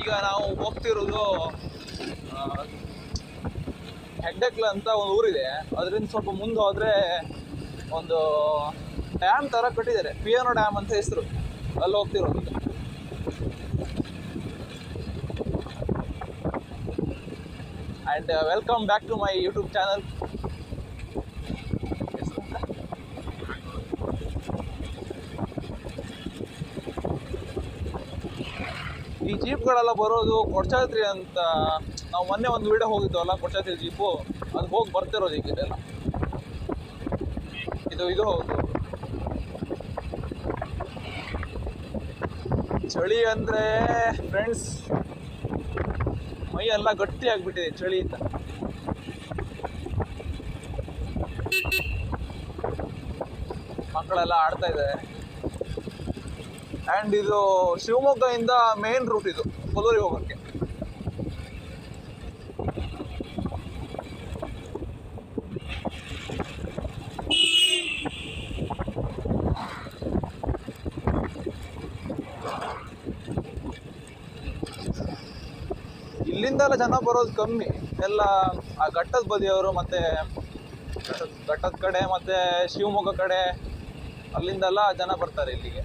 ಈಗ ನಾವು ಹೋಗ್ತಿರೋದು ಹೆಗ್ಡಕ್ಲ ಅಂತ ಒಂದು ಊರಿದೆ. ಅದರಿಂದ ಸ್ವಲ್ಪ ಮುಂದೆ ಹೋದರೆ ಒಂದು ಡ್ಯಾಮ್ ತರ ಕಟ್ಟಿದ್ದಾರೆ. ಪಿಯಾನೋ ಡ್ಯಾಮ್ ಅಂತ ಹೆಸರು. ಅಲ್ಲಿ ಹೋಗ್ತಿರೋದು. And welcome back to my YouTube my ಜೀಪ್ಗಳೆಲ್ಲ ಬರೋದು ಕೊಡ್ಚಾದ್ರಿ ಅಂತ ನಾವು ಮೊನ್ನೆ ಒಂದು ವಿಡಿಯೋ ಹೋಗಿದ್ವಲ್ಲ ಕೊಡ್ಚಾದ್ರಿ ಜೀಪು? ಅದು ಹೋಗಿ ಬರ್ತಿರೋದು ಈಗ ಇದೆಲ್ಲ. ಇದು ಇದು ಹೌದು. ಚಳಿ ಅಂದ್ರೆ ಫ್ರೆಂಡ್ಸ್ ಮೈ ಎಲ್ಲ ಗಟ್ಟಿ ಆಗ್ಬಿಟ್ಟಿದೆ ಚಳಿಯಿಂದ ಮಕ್ಕಳೆಲ್ಲ ಆಡ್ತಾ ಇದ್ದಾರೆ. ಆ್ಯಂಡ್ ಇದು ಶಿವಮೊಗ್ಗದಿಂದ ಮೇನ್ ರೂಟ್ ಇದು, ಕೊಲ್ಲೂರಿಗೆ ಹೋಗೋಕ್ಕೆ. ಇಲ್ಲಿಂದೆಲ್ಲ ಜನ ಬರೋದು ಕಮ್ಮಿ. ಎಲ್ಲ ಆ ಘಟ್ಟದ ಬದಿಯವರು ಮತ್ತೆ ಘಟ್ಟದ ಕಡೆ ಮತ್ತೆ ಶಿವಮೊಗ್ಗ ಕಡೆ ಅಲ್ಲಿಂದೆಲ್ಲ ಜನ ಬರ್ತಾರೆ ಇಲ್ಲಿಗೆ.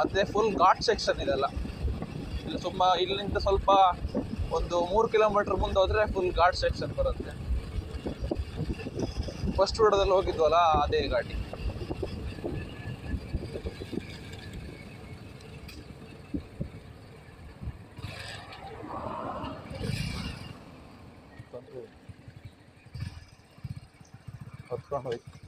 ಮತ್ತೆ ಫುಲ್ ಘಾಟ್ ಸೆಕ್ಷನ್ ಇದೆಲ್ಲ. ಇಲ್ಲಿ ತುಂಬ, ಇಲ್ಲಿಂದ ಸ್ವಲ್ಪ ಒಂದು ಮೂರು ಕಿಲೋಮೀಟರ್ ಮುಂದೆ ಹೋದ್ರೆ ಫುಲ್ ಘಾಟ್ ಸೆಕ್ಷನ್ ಬರುತ್ತೆ. ಫಸ್ಟ್ ರೋಡದಲ್ಲಿ ಹೋಗಿದ್ವಲ್ಲ, ಅದೇ ಘಾಟಿ. ಹೊತ್ಕೊಂಡು ಹೋಯ್ತು.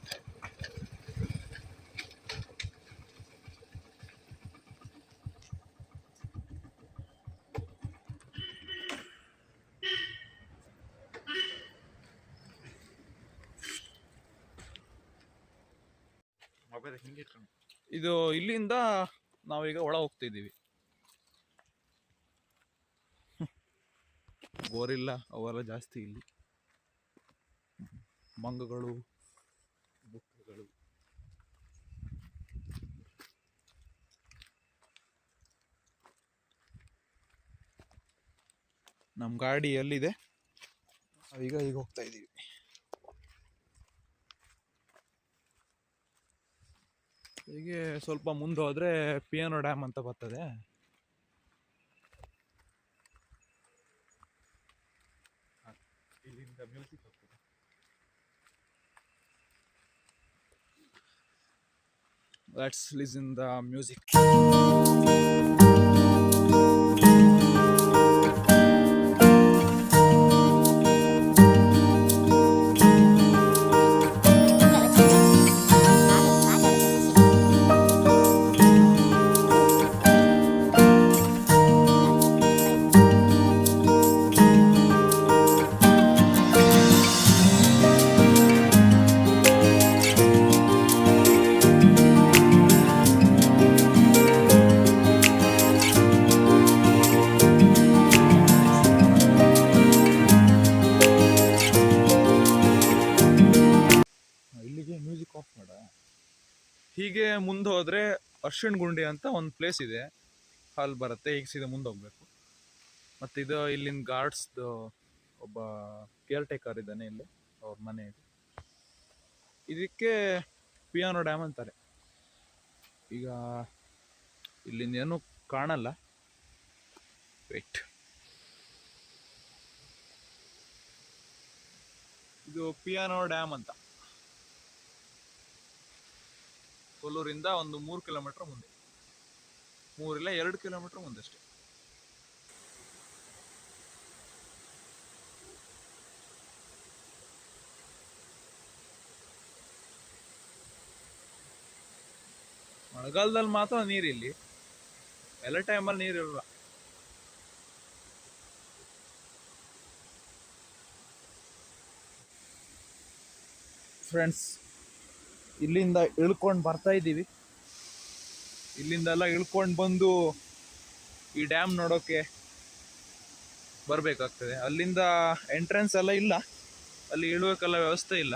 ಇದು ಇಲ್ಲಿಂದ ನಾವೀಗ ಒಳ ಹೋಗ್ತಿದ್ದೀವಿ. ಬೋರಿಲ್ಲ ಅವೆಲ್ಲ ಜಾಸ್ತಿ ಇಲ್ಲಿ. ಮಂಗಗಳು ಬುಕ್ಕಗಳು. ನಮ್ಮ ಗಾಡಿ ಎಲ್ಲಿದೆ? ನಾವೀಗ ಈಗ ಹೋಗ್ತಾ ಇದ್ದೀವಿ. ಹೀಗೆ ಸ್ವಲ್ಪ ಮುಂದೆ ಹೋದರೆ ಪಿಯಾನೋ ಡ್ಯಾಮ್ ಅಂತ ಬರ್ತದೆ. ಇಲ್ಲಿಂದ ಮ್ಯೂಸಿಕ್ ಹೋಗ್ತದೆ. ಲೆಟ್ಸ್ ಲಿಸನ್ ದ ಮ್ಯೂಸಿಕ್ ಹೀಗೆ ಮುಂದೆ ಹೋದ್ರೆ ಅರ್ಶಿಣ ಗುಂಡಿ ಅಂತ ಒಂದು ಪ್ಲೇಸ್ ಇದೆ. ಅಲ್ಲಿ ಬರುತ್ತೆ ಈಗ ಸೀದಾ ಮುಂದೆ ಹೋಗ್ಬೇಕು. ಮತ್ತು ಇದು ಇಲ್ಲಿನ ಗಾರ್ಡ್ಸ್ದು ಒಬ್ಬ ಕೇರ್ ಟೇಕರ್ ಇದ್ದಾನೆ ಇಲ್ಲಿ, ಅವ್ರ ಮನೆ ಇದೆ. ಇದಕ್ಕೆ ಪಿಯಾನೋ ಡ್ಯಾಮ್ ಅಂತಾರೆ. ಈಗ ಇಲ್ಲಿಂದ ಏನೂ ಕಾಣಲ್ಲ. ವೆಯ್ಟ್ ಇದು ಪಿಯಾನೋ ಡ್ಯಾಮ್ ಅಂತ. ಕೊಲ್ಲೂರಿಂದ ಒಂದು ಮೂರು ಕಿಲೋಮೀಟರ್ ಮುಂದೆ. ಮೂರಿಲ್ಲ ಎರಡು ಕಿಲೋಮೀಟರ್ ಮುಂದೆ ಅಷ್ಟೇ ಮಳೆಗಾಲದಲ್ಲಿ ಮಾತ್ರ ನೀರಿಲ್ಲಿ ಎಲ್ಲ ಟೈಮಲ್ಲಿ ನೀರಿಲ್ಲ ಫ್ರೆಂಡ್ಸ್ ಇಲ್ಲಿಂದ ಇಳ್ಕೊಂಡು ಬರ್ತಾ ಇದ್ದೀವಿ. ಇಲ್ಲಿಂದೆಲ್ಲ ಇಳ್ಕೊಂಡು ಬಂದು ಈ ಡ್ಯಾಮ್ ನೋಡೋಕೆ ಬರಬೇಕಾಗ್ತದೆ. ಅಲ್ಲಿಂದ ಎಂಟ್ರೆನ್ಸ್ ಎಲ್ಲ ಇಲ್ಲ. ಅಲ್ಲಿ ಇಳುವಕ್ಕೆಲ್ಲ ವ್ಯವಸ್ಥೆ ಇಲ್ಲ.